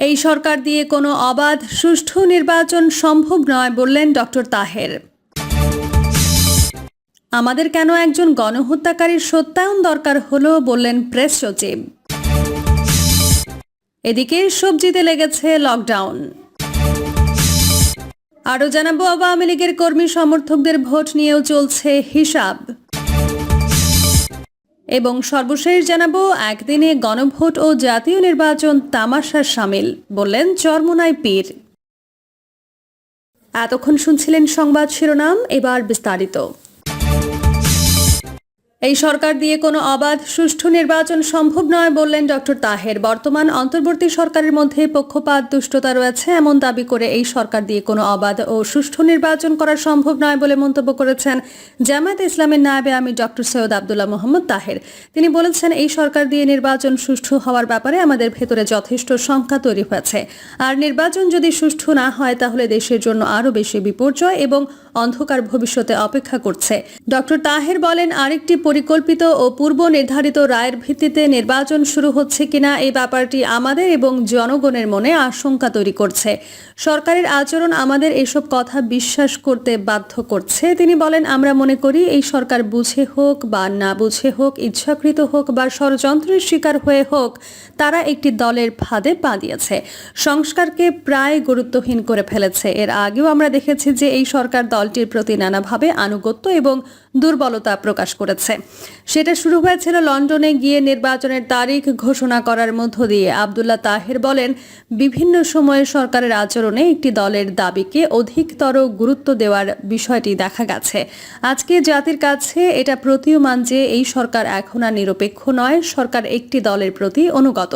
এই সরকার দিয়ে কোনো অবাধ, সুষ্ঠু নির্বাচন সম্ভব নয় বললেন ডক্টর তাহের। আমাদের কেন একজন গণহত্যাকারীর সত্যায়ন দরকার হলো বললেন প্রেস সচিব। এদিকে সবজিতে লেগেছে লকডাউন। আরও জানাব, আওয়ামী লীগের কর্মী সমর্থকদের ভোট নিয়েও চলছে হিসাব। এবং সর্বশেষ জানাব, একদিনে গণভোট ও জাতীয় নির্বাচন তামাশার সামিল, বললেন চরমোনাই পীর। এতক্ষণ শুনছিলেন সংবাদ শিরোনাম, এবার বিস্তারিত। এই সরকার দিয়ে কোনো অবাধ, সুষ্ঠু নির্বাচন সম্ভব নয় বললেন ডক্টর তাহের। বর্তমান অন্তর্বর্তী সরকারের মধ্যে পক্ষপাত, দুষ্টতা রয়েছে এমন দাবি করে এই সরকার দিয়ে কোনো অবাধ ও সুষ্ঠু নির্বাচন করা সম্ভব নয় বলে মন্তব্য করেছেন জামায়াত ইসলামের নায়েবে আমি ডক্টর সৈয়দ আবদুল্লাহ মোহাম্মদ তাহের। তিনি বলেছেন, এই সরকার দিয়ে নির্বাচন সুষ্ঠু হওয়ার ব্যাপারে আমাদের ভেতরে যথেষ্ট শঙ্কা তৈরি হয়েছে। আর নির্বাচন যদি সুষ্ঠু না হয়, তাহলে দেশের জন্য আরও বেশি বিপর্যয় এবং অন্ধকার ভবিষ্যতে অপেক্ষা করছে। ডক্টর তাহের বলেন, আরেকটি পরিকল্পিত ও পূর্ব নির্ধারিত রায়ের ভিত্তিতে নির্বাচন শুরু হচ্ছে কিনা এই ব্যাপারটি আমাদের এবং জনগণের মনে আশঙ্কা তৈরি করছে। সরকারের আচরণ আমাদের এসব কথা বিশ্বাস করতে বাধ্য করছে। তিনি বলেন, আমরা মনে করি এই সরকার বুঝে হোক বা না বুঝে হোক, ইচ্ছাকৃত হোক বা ষড়যন্ত্রের শিকার হয়ে হোক, তারা একটি দলের ফাঁদে পা দিয়েছে। সংস্কারকে প্রায় গুরুত্বহীন করে ফেলেছে। এর আগেও আমরা দেখেছি যে এই সরকার দলটির প্রতি নানাভাবে আনুগত্য এবং দুর্বলতা প্রকাশ করেছে। সেটা শুরু হয়েছিল লন্ডনে গিয়ে নির্বাচনের তারিখ ঘোষণা করার মধ্য দিয়ে। আবদুল্লাহ তাহের বলেন, বিভিন্ন সময়ে সরকারের আচরণে একটি দলের দাবিকে অধিকতর গুরুত্ব দেওয়ার বিষয়টি দেখা গেছে। আজকে জাতির কাছে এটা প্রতীয়মান যে এই সরকার এখন আর নিরপেক্ষ নয়, সরকার একটি দলের প্রতি অনুগত।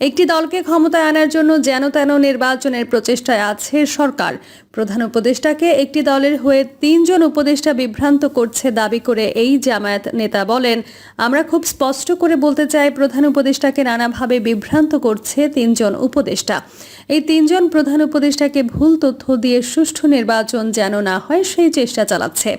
একটি দলকে ক্ষমতায় আনার জন্য যেন তেন নির্বাচনের প্রচেষ্টায় আছে সরকার। প্রধান উপদেষ্টাকে একটি দলের হয়ে তিনজন উপদেষ্টা বিভ্রান্ত করছে দাবি করে এই জামায়াত নেতা বলেন, আমরা খুব স্পষ্ট করে বলতে চাই প্রধান উপদেষ্টাকে নানাভাবে বিভ্রান্ত করছে তিনজন উপদেষ্টা। এই তিনজন প্রধান উপদেষ্টাকে ভুল তথ্য দিয়ে সুষ্ঠু নির্বাচন যেন না হয়, সেই চেষ্টা চালাচ্ছে।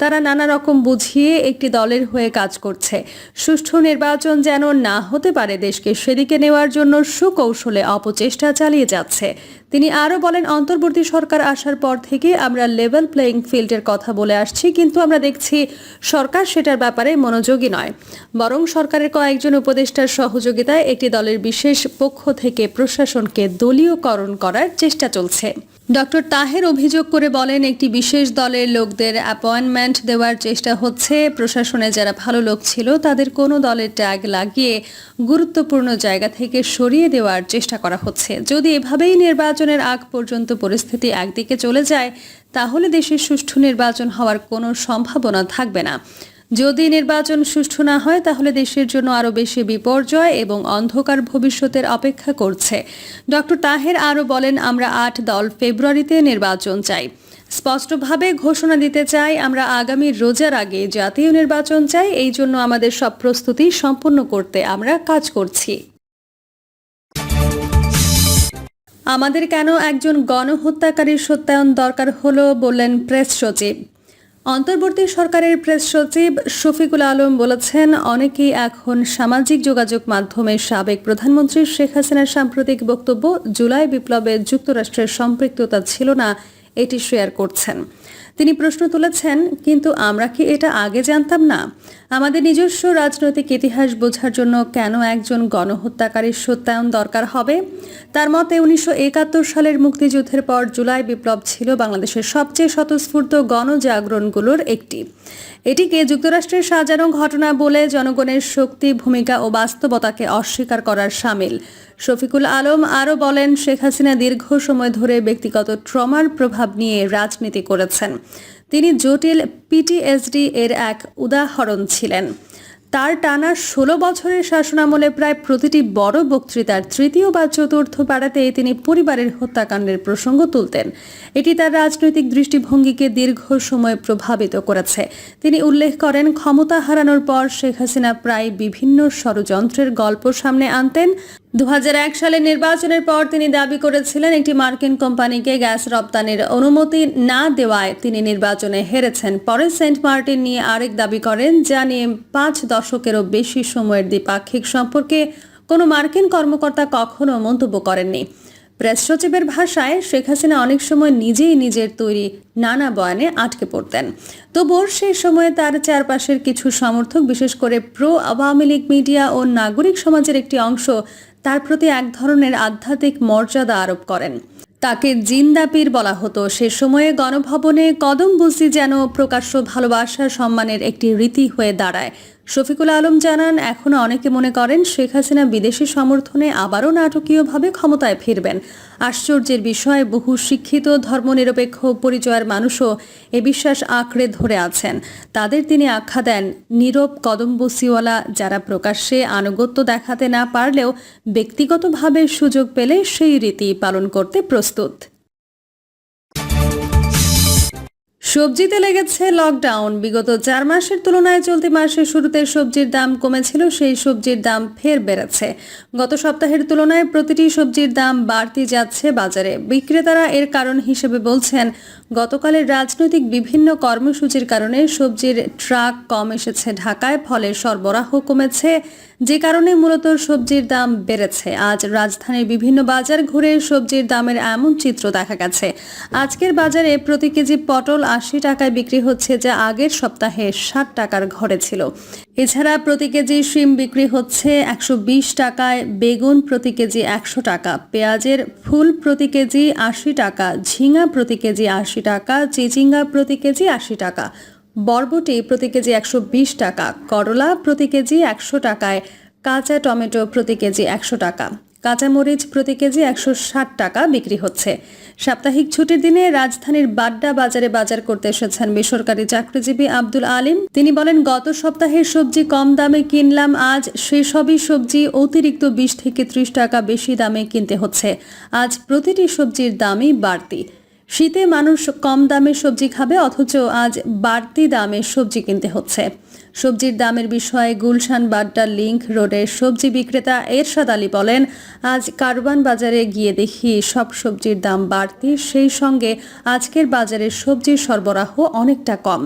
তারা নানা রকম বুঝিয়ে একটি দলের হয়ে কাজ করছে। সুষ্ঠু নির্বাচন যেন না হতে পারে দেশকে, সেদিকে নেওয়ার জন্য সুকৌশলে অপচেষ্টা চালিয়ে যাচ্ছে। তিনি আরও বলেন, অন্তর্বর্তী সরকার আসার পর থেকে আমরা লেভেল প্লেয়িং ফিল্ডের কথা বলে আসছি, কিন্তু আমরা দেখছি সরকার সেটার ব্যাপারে মনোযোগী নয়। বরং সরকারের কয়েকজন উপদেষ্টার সহযোগিতায় একটি দলের বিশেষ পক্ষ থেকে প্রশাসনকে দলীয়করণ করার চেষ্টা চলছে। ডক্টর তাহের অভিযোগ করে বলেন, একটি বিশেষ দলের লোকদের অ্যাপয়েন্টমেন্ট দেওয়ার চেষ্টা হচ্ছে। প্রশাসনে যারা ভালো লোক ছিল, তাদের কোনো দলের ট্যাগ লাগিয়ে গুরুত্বপূর্ণ জায়গা থেকে সরিয়ে দেওয়ার চেষ্টা করা হচ্ছে। যদি এভাবেই নির্বাচনের আগ পর্যন্ত পরিস্থিতি একদিকে চলে যায়, তাহলে দেশের সুষ্ঠু নির্বাচন হওয়ার কোনো সম্ভাবনা থাকবে না। যদি নির্বাচন সুষ্ঠু না হয়, তাহলে দেশের জন্য আরও বেশি বিপর্যয় এবং অন্ধকার ভবিষ্যতের অপেক্ষা করছে। ডক্টর তাহের আরও বলেন, আমরা আট দল ফেব্রুয়ারিতে নির্বাচন চাই। স্পষ্টভাবে ঘোষণা দিতে চাই, আমরা আগামী রোজার আগে জাতীয় নির্বাচন চাই, এই জন্য আমাদের সব প্রস্তুতি সম্পন্ন করতে আমরা কাজ করছি। আমাদের কেন একজন গণহত্যাকারীর সত্যায়ন দরকার হলো বললেন প্রেস সচিব। অন্তর্বর্তী সরকারের প্রেস সচিব শফিকুল আলম বলেছেন, অনেকেই এখন সামাজিক যোগাযোগ মাধ্যমে সাবেক প্রধানমন্ত্রী শেখ হাসিনার সাম্প্রতিক বক্তব্য জুলাই বিপ্লবে যুক্তরাষ্ট্রের সম্পৃক্ততা ছিল না। এটি শেয়ার করছেন। তিনি প্রশ্ন তুলেছেন, কিন্তু আমরা কি এটা আগে জানতাম না? আমাদের নিজস্ব রাজনৈতিক ইতিহাস বোঝার জন্য কেন একজন গণহত্যাকারীর সত্যায়ন দরকার হবে? তার মতে, উনিশশো একাত্তর সালের মুক্তিযুদ্ধের পর জুলাই বিপ্লব ছিল বাংলাদেশের সবচেয়ে স্বতঃস্ফূর্ত গণজাগরণগুলোর একটি। এটিকে যুক্তরাষ্ট্রের সাজানো ঘটনা বলে জনগণের শক্তি, ভূমিকা ও বাস্তবতাকে অস্বীকার করার সামিল। শফিকুল আলম আরও বলেন, শেখ হাসিনা দীর্ঘ সময় ধরে ব্যক্তিগত ট্রমার প্রভাব নিয়ে রাজনীতি করেছেন। তিনি জটিল পিটিএসডি এর এক উদাহরণ ছিলেন। তার টানা ষোলো বছরের শাসনামলে প্রায় প্রতিটি বড় বক্তৃতার তৃতীয় বা চতুর্থ পাড়াতে তিনি পরিবারের হত্যাকাণ্ডের প্রসঙ্গ তুলতেন। এটি তার রাজনৈতিক দৃষ্টিভঙ্গিকে দীর্ঘ সময় প্রভাবিত করেছে। তিনি উল্লেখ করেন, ক্ষমতা হারানোর পর শেখ হাসিনা প্রায় বিভিন্ন ষড়যন্ত্রের গল্প সামনে আনতেন। দুহাজার এক সালে নির্বাচনের পর তিনি দাবি করেছিলেন একটি মার্কিন কোম্পানিকে গ্যাস রপ্তানির অনুমতি না দেওয়ায় তিনি নির্বাচনে হেরেছেন। পরে সেন্ট মার্টিন নিয়ে আরেক দাবি করেন, যা নিয়ে পাঁচ দশকেরও বেশি সময়ের দ্বিপাক্ষিক সম্পর্কে কোনো মার্কিন কর্মকর্তা কখনো মন্তব্য করেননি। প্রেস সচিবের ভাষায়, শেখ হাসিনা অনেক সময় নিজেই নিজের তৈরি নানা বয়ানে আটকে পড়তেন। তবুও সেই সময়ে তার চারপাশের কিছু সমর্থক, বিশেষ করে প্রো আওয়ামী লীগ মিডিয়া ও নাগরিক সমাজের একটি অংশ তার প্রতি এক ধরনের আধ্যাত্মিক মর্যাদা আরোপ করেন। তাকে জিন্দাপীর বলা হতো। সে সময়ে গণভবনে কদম বুঝি যেন প্রকাশ্য ভালোবাসা সম্মানের একটি রীতি হয়ে দাঁড়ায়। শফিকুল আলম জানান এখনও অনেকে মনে করেন শেখ হাসিনা বিদেশি সমর্থনে আবারও নাটকীয়ভাবে ক্ষমতায় ফিরবেন। আশ্চর্যের বিষয়ে, বহু শিক্ষিত, ধর্মনিরপেক্ষ, পরিচয়ের মানুষও এ বিশ্বাস আঁকড়ে ধরে আছেন। তাদের তিনি আখ্যা দেন, নীরব কদম্বসিওয়ালা যারা প্রকাশ্যে আনুগত্য দেখাতে না পারলেও ব্যক্তিগতভাবে সুযোগ পেলে সেই রীতি পালন করতে প্রস্তুত। সবজিতে লেগেছে লকডাউন বিগত চার মাসের তুলনায় চলতি মাসের শুরুতে সবজির দাম কমেছিল, সেই সবজির দাম ফের বেড়েছে। গত সপ্তাহের তুলনায় প্রতিটি সবজির দাম বাড়তি যাচ্ছে বাজারে। বিক্রেতারা এর কারণ হিসেবে বলছেন গতকালের রাজনৈতিক বিভিন্ন কর্মসূচির কারণে সবজির ট্রাক কম এসেছে ঢাকায়, ফলে সরবরাহ কমেছে। যে কারণে মূলত সবজির দাম বেড়েছে। আজ রাজধানীর বিভিন্ন বাজার ঘুরে সবজির দামের এমন চিত্র দেখা গেছে। আজকের বাজারে প্রতি কেজি পটল আশি টাকায় বিক্রি হচ্ছে, যা আগের সপ্তাহে ষাট টাকার ঘরে ছিল। এছাড়া প্রতি কেজি শিম বিক্রি হচ্ছে একশো বিশ টাকায়, বেগুন প্রতি কেজি একশো টাকা, পেঁয়াজের ফুল প্রতি কেজি আশি টাকা, ঝিঙা প্রতি কেজি আশি টাকা, চিচিঙ্গা প্রতি কেজি আশি টাকা, বরবটি প্রতি কেজি একশো বিশ টাকা, করলা প্রতি কেজি একশো টাকায়, কাঁচা টমেটো প্রতি কেজি একশো টাকা। কাঁচামরিচ প্রতি কেজি একশো ষাট টাকা বিক্রি হচ্ছে। সাপ্তাহিক ছুটির দিনে রাজধানীর বাড্ডা বাজারে বাজার করতে এসেছেন বেসরকারি চাকরিজীবী আব্দুল আলিম। তিনি বলেন, গত সপ্তাহে সবজি কম দামে কিনলাম, আজ সেসবই সবজি অতিরিক্ত বিশ থেকে ত্রিশ টাকা বেশি দামে কিনতে হচ্ছে। আজ প্রতিটি সবজির দামই বাড়তি। শীতে মানুষ কম দামে সবজি খাবে, অথচ আজ বাড়তি দামে সবজি কিনতে হচ্ছে। সবজির দামের বিষয়ে গুলশান বাড্ডা লিংক রোডের সবজি বিক্রেতা এরশাদ আলী বলেন, আজ কারওয়ান বাজারে গিয়ে দেখি সব সবজির দাম বাড়তি, সেই সঙ্গে আজকের বাজারে সবজির সরবরাহ অনেকটা কম।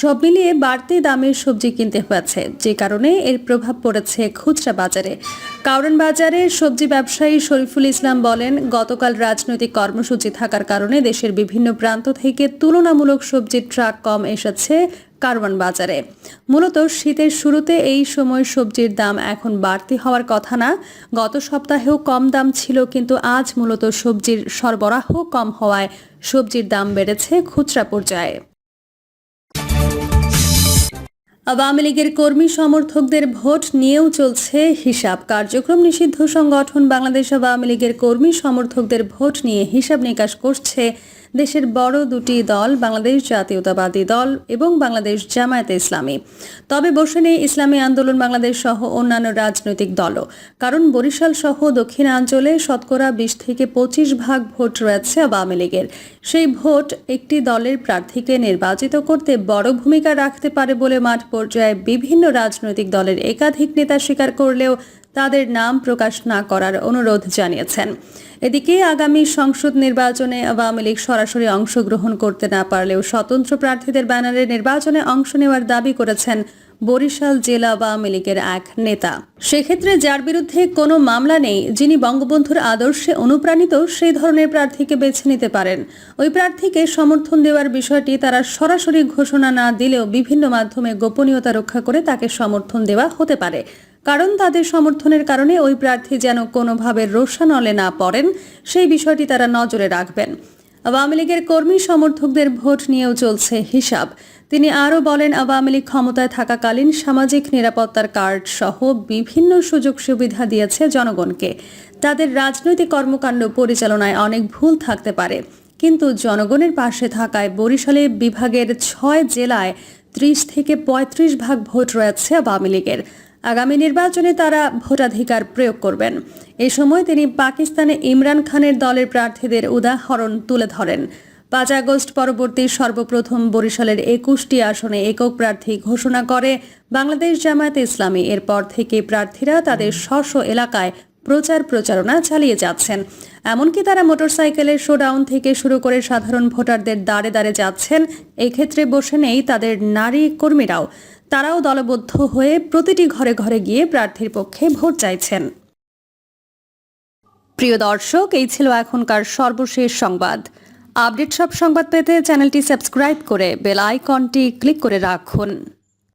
সব মিলিয়ে বাড়তি দামের সবজি কিনতে হয়েছে, যে কারণে এর প্রভাব পড়েছে খুচরা বাজারে। কারণ বাজারে সবজি ব্যবসায়ী শরীফুল ইসলাম বলেন, গতকাল রাজনৈতিক কর্মসূচি থাকার কারণে দেশের বিভিন্ন প্রান্ত থেকে তুলনামূলক সবজির ট্রাক কম এসেছে কারওয়ান বাজারে। মূলত শীতের শুরুতে এই সময় সবজির দাম এখন বাড়তি হওয়ার কথা না। গত সপ্তাহেও কম দাম ছিল, কিন্তু আজ মূলত সবজির সরবরাহ কম হওয়ায় সবজির দাম বেড়েছে খুচরা পর্যায়ে। আওয়ামী লীগের কর্মী সমর্থকদের ভোট নিয়েও চলছে হিসাব। কার্যক্রম নিষিদ্ধ সংগঠন বাংলাদেশ আওয়ামী লীগের কর্মী সমর্থকদের ভোট নিয়ে হিসাব নিকাশ করছে দেশের বড় দুটি দল, বাংলাদেশ জাতীয়তাবাদী দল এবং বাংলাদেশ জামায়াতে ইসলামী। তবে বসে নেই ইসলামী আন্দোলন বাংলাদেশ সহ অন্যান্য রাজনৈতিক দলও। কারণ বরিশাল সহ দক্ষিণাঞ্চলে শতকরা বিশ থেকে পঁচিশ ভাগ ভোট রয়েছে আওয়ামী লীগের। সেই ভোট একটি দলের প্রার্থীকে নির্বাচিত করতে বড় ভূমিকা রাখতে পারে বলে মাঠ পর্যায়ে বিভিন্ন রাজনৈতিক দলের একাধিক নেতা স্বীকার করলেও তাদের নাম প্রকাশ না করার অনুরোধ জানিয়েছেন। এদিকে আগামী সংসদ নির্বাচনে আওয়ামী লীগ সরাসরি অংশগ্রহণ করতে না পারলেও স্বতন্ত্র প্রার্থীদের ব্যানারে নির্বাচনে অংশ নেওয়ার দাবি করেছেন বরিশাল জেলা আওয়ামী লীগের এক নেতা। সেক্ষেত্রে যার বিরুদ্ধে কোনো মামলা নেই, যিনি বঙ্গবন্ধুর আদর্শে অনুপ্রাণিত, সেই ধরনের প্রার্থীকে বেছে নিতে পারেন। ওই প্রার্থীকে সমর্থন দেওয়ার বিষয়টি তারা সরাসরি ঘোষণা না দিলেও বিভিন্ন মাধ্যমে গোপনীয়তা রক্ষা করে তাকে সমর্থন দেওয়া হতে পারে। কারণ তাদের সমর্থনের কারণে ওই প্রার্থী যেন কোনোভাবে রোষানলে না পড়েন, সেই বিষয়টি তারা নজরে রাখবেন। আওয়ামী লীগের কর্মী সমর্থকদের ভোট নিয়েও চলছে হিসাব। তিনি আরও বলেন, আওয়ামী লীগ ক্ষমতায় থাকাকালীন সামাজিক নিরাপত্তার কার্ড সহ বিভিন্ন সুযোগ সুবিধা দিয়েছে জনগণকে। তাদের রাজনৈতিক কর্মকাণ্ড পরিচালনায় অনেক ভুল থাকতে পারে। কিন্তু জনগণের পাশে থাকায় বরিশালে বিভাগের ছয় জেলায় ত্রিশ থেকে পঁয়ত্রিশ ভাগ ভোট রয়েছে আওয়ামী লীগের। আগামী নির্বাচনে তারা ভোটাধিকার প্রয়োগ করবেন। এ সময় তিনি পাকিস্তানে ইমরান খানের দলের প্রার্থীদের উদাহরণ তুলে ধরেন। পাঁচ আগস্ট পরবর্তী সর্বপ্রথম বরিশালের একুশটি আসনে একক প্রার্থী ঘোষণা করে বাংলাদেশ জামায়াতে ইসলামী। এরপর থেকে প্রার্থীরা তাদের স্ব এলাকায় প্রচার প্রচারণা চালিয়ে যাচ্ছেন। এমনকি তারা মোটরসাইকেলের শোডাউন থেকে শুরু করে সাধারণ ভোটারদের দাঁড়ে দাঁড়ে যাচ্ছেন। এক্ষেত্রে বসে নেই তাদের নারী কর্মীরাও। তারাও দলবদ্ধ হয়ে প্রতিটি ঘরে ঘরে গিয়ে প্রার্থীর পক্ষে ভোট চাইছেন। প্রিয় দর্শক, এই ছিল এখনকার সর্বশেষ সংবাদ। আপডেট সব সংবাদ পেতে চ্যানেলটি সাবস্ক্রাইব করে বেল আইকনটি ক্লিক করে রাখুন।